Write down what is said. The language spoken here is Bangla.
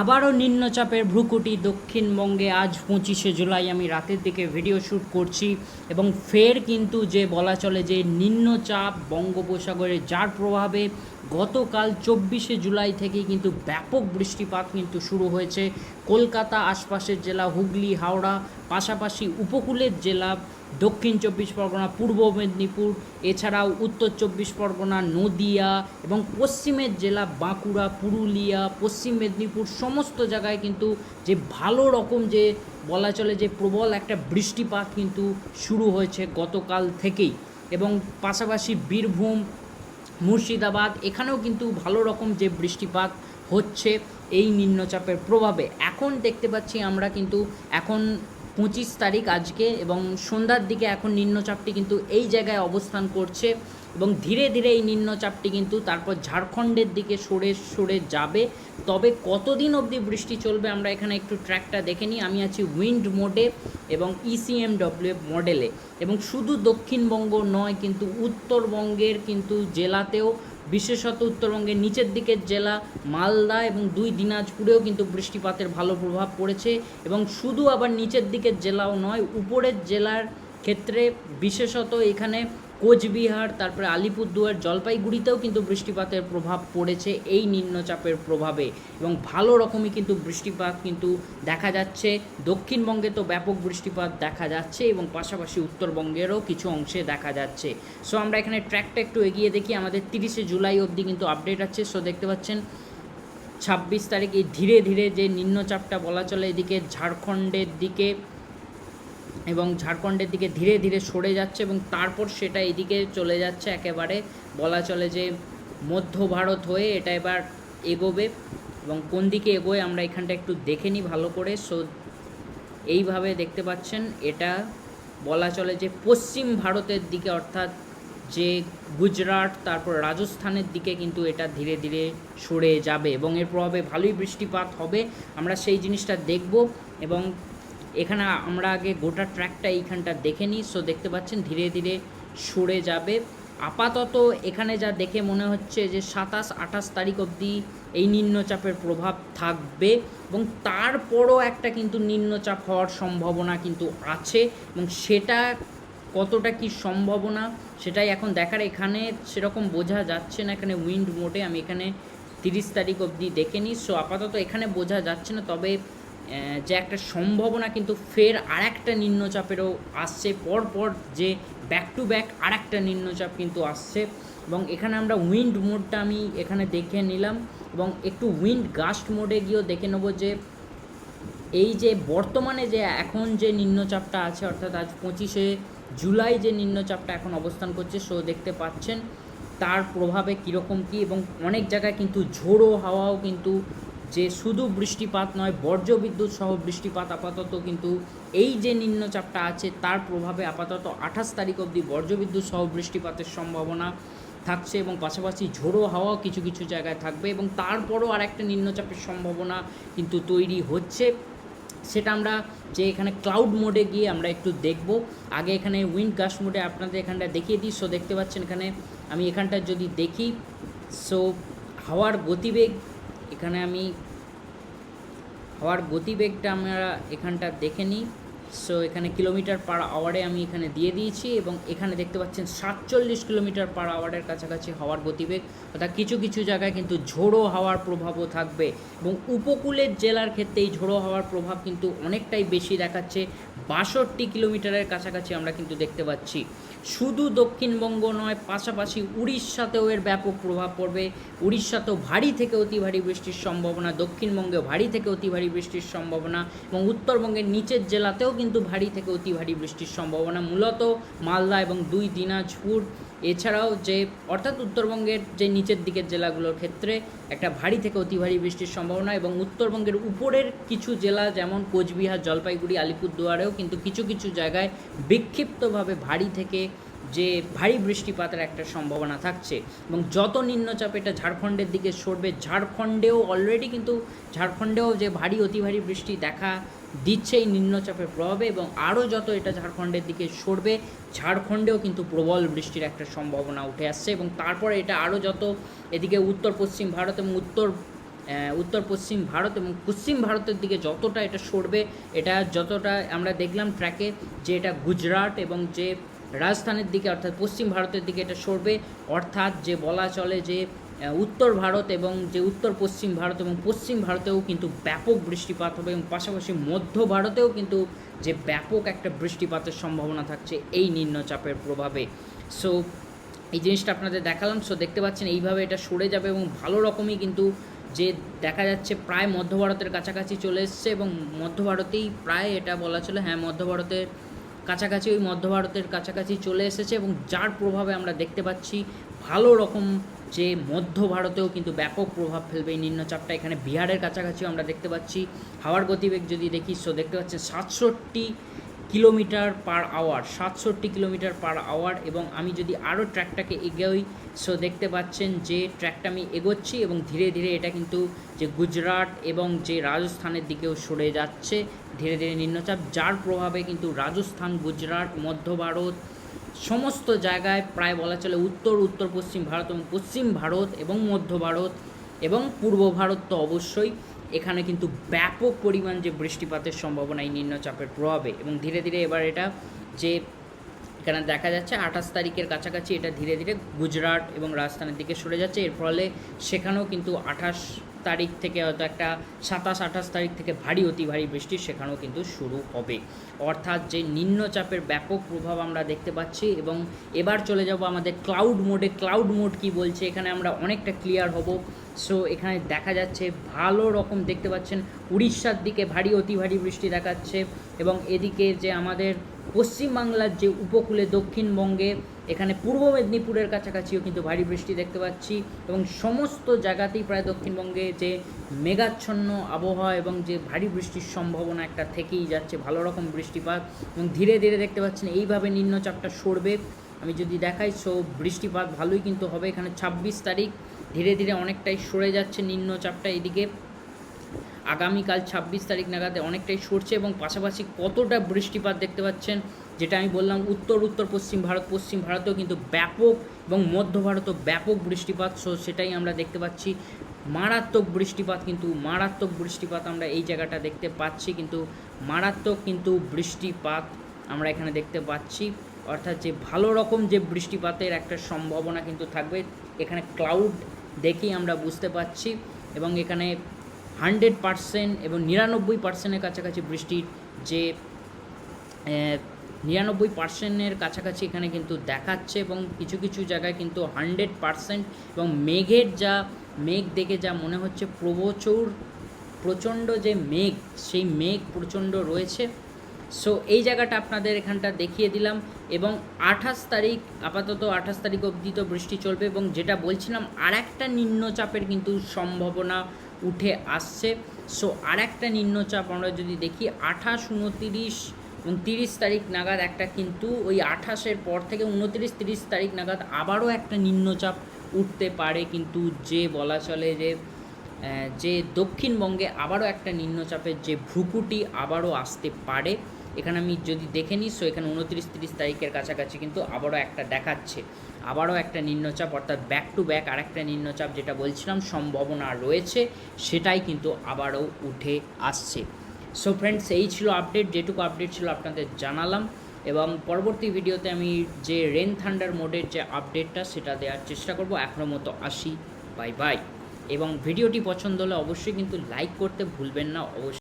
আবারও নিম্নচাপের ভ্রুকুটি দক্ষিণবঙ্গে আজ পঁচিশে জুলাই। আমি রাতের দিকে ভিডিও শ্যুট করছি এবং ফের কিন্তু যে বলা চলে যে নিম্নচাপ বঙ্গোপসাগরে যার প্রভাবে গতকাল চব্বিশে জুলাই থেকেই কিন্তু ব্যাপক বৃষ্টিপাত কিন্তু শুরু হয়েছে। কলকাতা আশপাশের জেলা হুগলি, হাওড়া, পাশাপাশি উপকূলের জেলা দক্ষিণ চব্বিশ পরগনা, পূর্ব মেদিনীপুর, এছাড়াও উত্তর চব্বিশ পরগনা, নদিয়া এবং পশ্চিমের জেলা বাঁকুড়া, পুরুলিয়া, পশ্চিম মেদিনীপুর সমস্ত জায়গায় কিন্তু যে ভালো রকম যে বলা চলে যে প্রবল একটা বৃষ্টিপাত কিন্তু শুরু হয়েছে গতকাল থেকেই। এবং পাশাপাশি বীরভূম, মুর্শিদাবাদ এখানেও কিন্তু ভালো রকম যে বৃষ্টিপাত হচ্ছে এই নিম্নচাপের প্রভাবে। এখন দেখতে পাচ্ছি আমরা কিন্তু এখন পঁচিশ তারিখ আজকে এবং সন্ধ্যার দিকে এখন নিম্নচাপটি কিন্তু এই জায়গায় অবস্থান করছে এবং ধীরে ধীরে এই নিম্নচাপটি কিন্তু তারপর ঝাড়খণ্ডের দিকে সরে সরে যাবে। তবে কতদিন অবধি বৃষ্টি চলবে আমরা এখানে একটু ট্র্যাকটা দেখে নিই। আমি আছি উইন্ড মোডে এবং E ইসিএমডব্লিউ মডেলে এবং শুধু দক্ষিণবঙ্গ নয়, কিন্তু উত্তরবঙ্গের কিন্তু জেলাতেও বিশেষত উত্তরবঙ্গের নিচের দিকের জেলা মালদা এবং দুই দিনাজপুরেও কিন্তু বৃষ্টিপাতের ভালো প্রভাব পড়েছে এবং শুধু আবার নিচের দিকের জেলাও নয়, উপরের জেলার ক্ষেত্রে বিশেষত এখানে কোচবিহার, তারপরে আলিপুরদুয়ার, জলপাইগুড়িতেও কিন্তু বৃষ্টিপাতের প্রভাব পড়েছে এই নিম্নচাপের প্রভাবে এবং ভালো রকমই কিন্তু বৃষ্টিপাত কিন্তু দেখা যাচ্ছে। দক্ষিণবঙ্গে তো ব্যাপক বৃষ্টিপাত দেখা যাচ্ছে এবং পাশাপাশি উত্তরবঙ্গেরও কিছু অংশে দেখা যাচ্ছে। সো আমরা এখানে ট্র্যাকটা একটু এগিয়ে দেখি। আমাদের তিরিশে জুলাই অবধি কিন্তু আপডেট আছে। সো দেখতে পাচ্ছেন, ছাব্বিশ তারিখ এই ধীরে ধীরে যে নিম্নচাপটা বলা চলে এদিকে ঝাড়খণ্ডের দিকে এবং ঝাড়খণ্ডের দিকে ধীরে ধীরে সরে যাচ্ছে এবং তারপর সেটা এদিকে চলে যাচ্ছে একেবারে। বলা চলে যে মধ্য ভারত হয়ে এটা এবার এগোবে এবং কোন দিকে এগোয় আমরা এখানটা একটু দেখে নিই ভালো করে। সো, এইভাবে দেখতে পাচ্ছেন, এটা বলা চলে যে পশ্চিম ভারতের দিকে অর্থাৎ যে গুজরাট, তারপর রাজস্থানের দিকে কিন্তু এটা ধীরে ধীরে সরে যাবে এবং এর প্রভাবে ভালোই বৃষ্টিপাত হবে। আমরা সেই জিনিসটা দেখব এবং এখানে আমরা আগে গোটা ট্র্যাকটা এইখানটা দেখে নিই। সো দেখতে পাচ্ছেন, ধীরে ধীরে সরে যাবে। আপাতত এখানে যা দেখে মনে হচ্ছে যে, সাতাশ, আঠাশ তারিখ অবধি এই নিম্নচাপের প্রভাব থাকবে এবং তারপরও একটা কিন্তু নিম্নচাপ হওয়ার সম্ভাবনা কিন্তু আছে এবং সেটা কতটা কি সম্ভাবনা সেটাই এখন দেখার। এখানে সেরকম বোঝা যাচ্ছে না, এখানে উইন্ড মোডে আমি এখানে তিরিশ তারিখ অবধি দেখে নিই। সো আপাতত এখানে বোঝা যাচ্ছে না, তবে যে একটা সম্ভাবনা কিন্তু ফের আর একটা নিম্নচাপেরও আসছে, পরপর যে ব্যাক টু ব্যাক আর একটা নিম্নচাপ কিন্তু আসছে এবং এখানে আমরা উইন্ড মোডটা আমি এখানে দেখে নিলাম এবং একটু উইন্ড গাস্ট মোডে গিয়েও দেখে নেব যে এই যে বর্তমানে যে এখন যে নিম্নচাপটা আছে, অর্থাৎ আজ পঁচিশে জুলাই যে নিম্নচাপটা এখন অবস্থান করছে, সো দেখতে পাচ্ছেন তার প্রভাবে কীরকম কী এবং অনেক জায়গায় কিন্তু ঝোড়ো হাওয়াও কিন্তু যে শুধু বৃষ্টিপাত নয়, বর্জ্যবিদ্যুৎ সহ বৃষ্টিপাত আপাতত কিন্তু এই যে নিম্নচাপটা আছে, তার প্রভাবে আপাতত আঠাশ তারিখ অবধি বর্জ্যবিদ্যুৎ সহ বৃষ্টিপাতের সম্ভাবনা থাকছে এবং পাশাপাশি ঝোড়ো হাওয়াও কিছু কিছু জায়গায় থাকবে এবং তারপরও আর একটা নিম্নচাপের সম্ভাবনা কিন্তু তৈরি হচ্ছে। সেটা আমরা যে এখানে ক্লাউড মোডে গিয়ে আমরা একটু দেখব। আগে এখানে উইন্ড গাস্ট মোডে আপনাদের এখানটা দেখিয়ে দিই। সো দেখতে পাচ্ছেন এখানে আমি এখানটা যদি দেখি সো হাওয়ার গতিবেগ এখানে আমি হাওয়ার গতিবেগটা আমরা এখানটা দেখে নিই। সো এখানে কিলোমিটার পার আওয়ারে আমি এখানে দিয়ে দিয়েছি এবং এখানে দেখতে পাচ্ছেন সাতচল্লিশ কিলোমিটার পার আওয়ারের কাছাকাছি হাওয়ার গতিবেগ। অর্থাৎ কিছু কিছু জায়গায় কিন্তু ঝোড়ো হাওয়ার প্রভাবও থাকবে এবং উপকূলের জেলার ক্ষেত্রে এই ঝোড়ো হাওয়ার প্রভাব কিন্তু অনেকটাই বেশি দেখাচ্ছে। বাষট্টি কিলোমিটারের কাছাকাছি আমরা কিন্তু দেখতে পাচ্ছি। শুধু দক্ষিণবঙ্গ নয়, পাশাপাশি উড়িষ্যাতেও এর ব্যাপক প্রভাব পড়বে। উড়িষ্যাতেও ভারী থেকে অতি ভারী বৃষ্টির সম্ভাবনা, দক্ষিণবঙ্গে ভারী থেকে অতি ভারী বৃষ্টির সম্ভাবনা এবং উত্তরবঙ্গের নিচের জেলাতেও কিন্তু ভারী থেকে অতি ভারী বৃষ্টির সম্ভাবনা। মূলত মালদা এবং দুই, দিনাজপুর এছাড়াও যে, অর্থাৎ উত্তরবঙ্গের যে নিচের দিকের জেলাগুলোর ক্ষেত্রে একটা ভারী থেকে অতি ভারী বৃষ্টির সম্ভাবনা এবং উত্তরবঙ্গের উপরের কিছু জেলা যেমন কোচবিহার, জলপাইগুড়ি, আলিপুরদুয়ারেও কিন্তু কিছু কিছু জায়গায় বিক্ষিপ্তভাবে ভারী থেকে যে ভারী বৃষ্টিপাতের একটা সম্ভাবনা থাকছে এবং যত নিম্নচাপ এটা ঝাড়খণ্ডের দিকে সরবে, ঝাড়খণ্ডেও অলরেডি কিন্তু ঝাড়খণ্ডেও যে ভারী, অতি ভারী বৃষ্টি দেখা দিচ্ছে এই নিম্নচাপের প্রভাবে এবং আরও যত এটা ঝাড়খণ্ডের দিকে সরবে, ঝাড়খণ্ডেও কিন্তু প্রবল বৃষ্টির একটা সম্ভাবনা উঠে আসছে এবং তারপরে এটা আরও যত এদিকে উত্তর, পশ্চিম ভারত এবং উত্তর উত্তর, পশ্চিম ভারত এবং পশ্চিম ভারতের দিকে যতটা এটা সরবে, এটা যতটা আমরা দেখলাম ট্র্যাকে যে এটা গুজরাট এবং যে রাজস্থানের দিকে অর্থাৎ পশ্চিম ভারতের দিকে এটা সরবে, অর্থাৎ যে বলা চলে যে উত্তর ভারত এবং যে উত্তর পশ্চিম ভারত এবং পশ্চিম ভারতেও কিন্তু ব্যাপক বৃষ্টিপাত হবে এবং পাশাপাশি মধ্য ভারতেও কিন্তু যে ব্যাপক একটা বৃষ্টিপাতের সম্ভাবনা থাকছে, এই নিম্নচাপের প্রভাবে। সো এই জিনিসটা আপনাদের দেখালাম। সো দেখতে পাচ্ছেন এইভাবে এটা সরে যাবে এবং ভালো রকমই কিন্তু যে দেখা যাচ্ছে প্রায় মধ্য ভারতের কাছাকাছি চলে এসছে এবং মধ্য ভারতেই প্রায় এটা বলা চলে হ্যাঁ মধ্য ভারতের কাছাকাছি ওই মধ্য ভারতের কাছাকাছি চলে এসেছে এবং যার প্রভাবে আমরা দেখতে পাচ্ছি ভালো রকম যে মধ্য ভারতেও কিন্তু ব্যাপক প্রভাব ফেলবে এই নিম্নচাপটা। এখানে বিহারের কাছাকাছিও আমরা দেখতে পাচ্ছি। হাওয়ার গতিবেগ যদি দেখি, সো দেখতে পাচ্ছেন সাতষট্টি কিলোমিটার পার আওয়ার, সাতষট্টি কিলোমিটার পার আওয়ার এবং আমি যদি আরও ট্র্যাকটাকে এগোই সো দেখতে পাচ্ছেন যে ট্র্যাকটা আমি এগোচ্ছি এবং ধীরে ধীরে এটা কিন্তু যে গুজরাট এবং যে রাজস্থানের দিকেও সরে যাচ্ছে, ধীরে ধীরে নিম্নচাপ, যার প্রভাবে কিন্তু রাজস্থান, গুজরাট, মধ্য ভারত সমস্ত জায়গায় প্রায় বলা চলে উত্তর উত্তর পশ্চিম ভারত এবং পশ্চিম ভারত এবং মধ্য ভারত এবং পূর্ব ভারত তো অবশ্যই। এখানে কিন্তু ব্যাপক পরিমাণ যে বৃষ্টিপাতের সম্ভাবনা এই নিম্নচাপের প্রভাবে এবং ধীরে ধীরে এবার এটা যে এখানে দেখা যাচ্ছে আঠাশ তারিখের কাছাকাছি এটা ধীরে ধীরে গুজরাট এবং রাজস্থানের দিকে সরে যাচ্ছে। এর ফলে সেখানেও কিন্তু আঠাশ তারিখ থেকে হয়তো একটা সাতাশ, আঠাশ তারিখ থেকে ভারী, অতি ভারী বৃষ্টি সেখানেও কিন্তু শুরু হবে। অর্থাৎ যে নিম্নচাপের ব্যাপক প্রভাব আমরা দেখতে পাচ্ছি এবং এবার চলে যাব আমাদের ক্লাউড মোডে ক্লাউড মোড কি বলছে? এখানে আমরা অনেকটা ক্লিয়ার হব। সো এখানে দেখা যাচ্ছে ভালো রকম দেখতে পাচ্ছেন। উড়িষ্যার দিকে ভারী, অতি ভারী বৃষ্টি দেখাচ্ছে এবং এদিকে যে আমাদের পশ্চিমবাংলার যে উপকূলে দক্ষিণবঙ্গে, এখানে পূর্ব মেদিনীপুরের কাছাকাছিও কিন্তু ভারী বৃষ্টি দেখতে পাচ্ছি এবং সমস্ত জায়গাতেই প্রায় দক্ষিণবঙ্গে যে মেঘাচ্ছন্ন আবহাওয়া এবং যে ভারী বৃষ্টির সম্ভাবনা একটা থেকেই যাচ্ছে, ভালো রকম বৃষ্টিপাত এবং ধীরে ধীরে দেখতে পাচ্ছেন এইভাবে নিম্নচাপটা সরবে। আমি যদি দেখাই সো বৃষ্টিপাত ভালোই কিন্তু হবে। এখানে ছাব্বিশ তারিখ ধীরে ধীরে অনেকটাই সরে যাচ্ছে নিম্নচাপটা এদিকে। আগামীকাল ছাব্বিশ তারিখ নাগাদ অনেকটাই সরছে এবং পাশাপাশি কতটা বৃষ্টিপাত দেখতে পাচ্ছেন, যেটা আমি বললাম উত্তর উত্তর, পশ্চিম ভারত, পশ্চিম ভারতেও কিন্তু ব্যাপক এবং মধ্য ভারতেও ব্যাপক বৃষ্টিপাত, সো সেটাই আমরা দেখতে পাচ্ছি। মারাত্মক বৃষ্টিপাত কিন্তু, মারাত্মক বৃষ্টিপাত আমরা এই জায়গাটা দেখতে পাচ্ছি, কিন্তু মারাত্মক কিন্তু বৃষ্টিপাত আমরা এখানে দেখতে পাচ্ছি। অর্থাৎ যে ভালো রকম যে বৃষ্টিপাতের একটা সম্ভাবনা কিন্তু থাকবে, এখানে ক্লাউড দেখেই আমরা বুঝতে পারছি এবং এখানে হান্ড্রেড পারসেন্ট এবং নিরানব্বই পার্সেন্টের কাছাকাছি বৃষ্টির যে নিরানব্বই পার্সেন্টের কাছাকাছি এখানে কিন্তু দেখাচ্ছে এবং কিছু কিছু জায়গায় কিন্তু হান্ড্রেড পার্সেন্ট এবং মেঘের যা, মেঘ দেখে যা মনে হচ্ছে প্রবচুর, প্রচণ্ড যে মেঘ, সেই মেঘ প্রচণ্ড রয়েছে। সো এই জায়গাটা আপনাদের এখানটা দেখিয়ে দিলাম এবং আঠাশ তারিখ, আপাতত আঠাশ তারিখ অবধি তো বৃষ্টি চলবে এবং যেটা বলছিলাম আর একটা নিম্নচাপের কিন্তু সম্ভাবনা উঠে আসছে। সো আর একটা নিম্নচাপ আমরা যদি দেখি, আঠাশ, উনতিরিশ এবং তিরিশ তারিখ নাগাদ একটা কিন্তু ওই আঠাশের পর থেকে উনতিরিশ, তিরিশ তারিখ নাগাদ আবারও একটা নিম্নচাপ উঠতে পারে কিন্তু যে বলা চলে যে যে দক্ষিণবঙ্গে আবারও একটা নিম্নচাপের যে ভ্রুকুটি আবারও আসতে পারে। এখানে আমি যদি দেখে নিই সো এখানে উনত্রিশ তিরিশ তারিখের কাছাকাছি কিন্তু আবারও একটা দেখাচ্ছে। আবারও একটা নিম্নচাপ, অর্থাৎ ব্যাক টু ব্যাক আরেকটা নিম্নচাপ যেটা বলছিলাম, সম্ভাবনা রয়েছে, সেটাই কিন্তু আবারও উঠে আসছে। সো ফ্রেন্ডস এই ছিল আপডেট যেটুকু আপডেট ছিল আপনাদের জানালাম এবং পরবর্তী ভিডিওতে আমি যে রেন থান্ডার মোডের যে আপডেটটা সেটা দেওয়ার চেষ্টা করব। এখনও মতো আসি বাই বাই এবং ভিডিওটি পছন্দ হলে অবশ্যই কিন্তু লাইক করতে ভুলবেন না, অবশ্যই